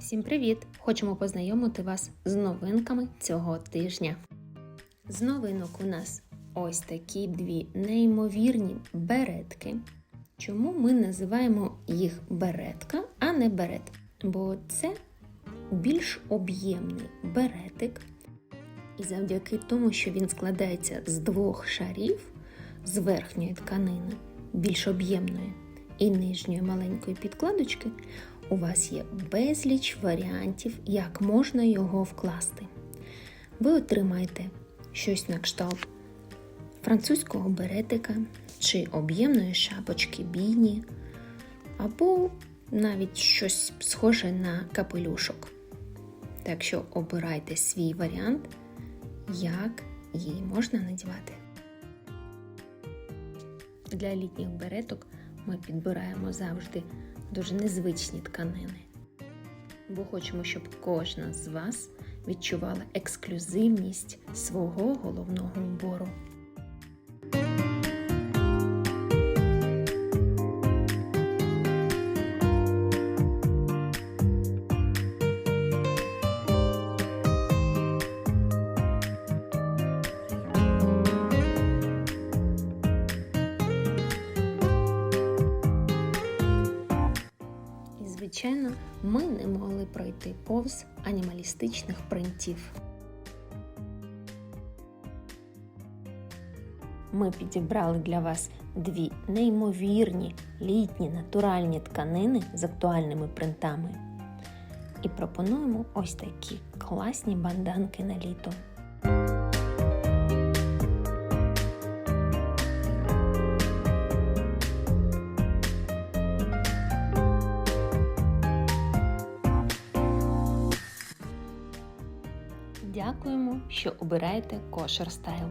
Всім привіт! Хочемо познайомити вас з новинками цього тижня. З новинок у нас ось такі дві неймовірні беретки. Чому ми називаємо їх беретка, а не берет? Бо це більш об'ємний беретик. І завдяки тому, що він складається з двох шарів з верхньої тканини, більш об'ємної, і нижньої маленької підкладочки, у вас є безліч варіантів, як можна його вкласти. Ви отримаєте щось на кшталт французького беретика чи об'ємної шапочки бійні, або навіть щось схоже на капелюшок. Так що обирайте свій варіант, як її можна надівати. Для літніх береток ми підбираємо завжди дуже незвичні тканини, бо хочемо, щоб кожна з вас відчувала ексклюзивність свого головного убору. Звичайно, ми не могли пройти повз анімалістичних принтів. Ми підібрали для вас дві неймовірні літні натуральні тканини з актуальними принтами. І пропонуємо ось такі класні банданки на літо. Дякуємо, що обираєте кошер стайл.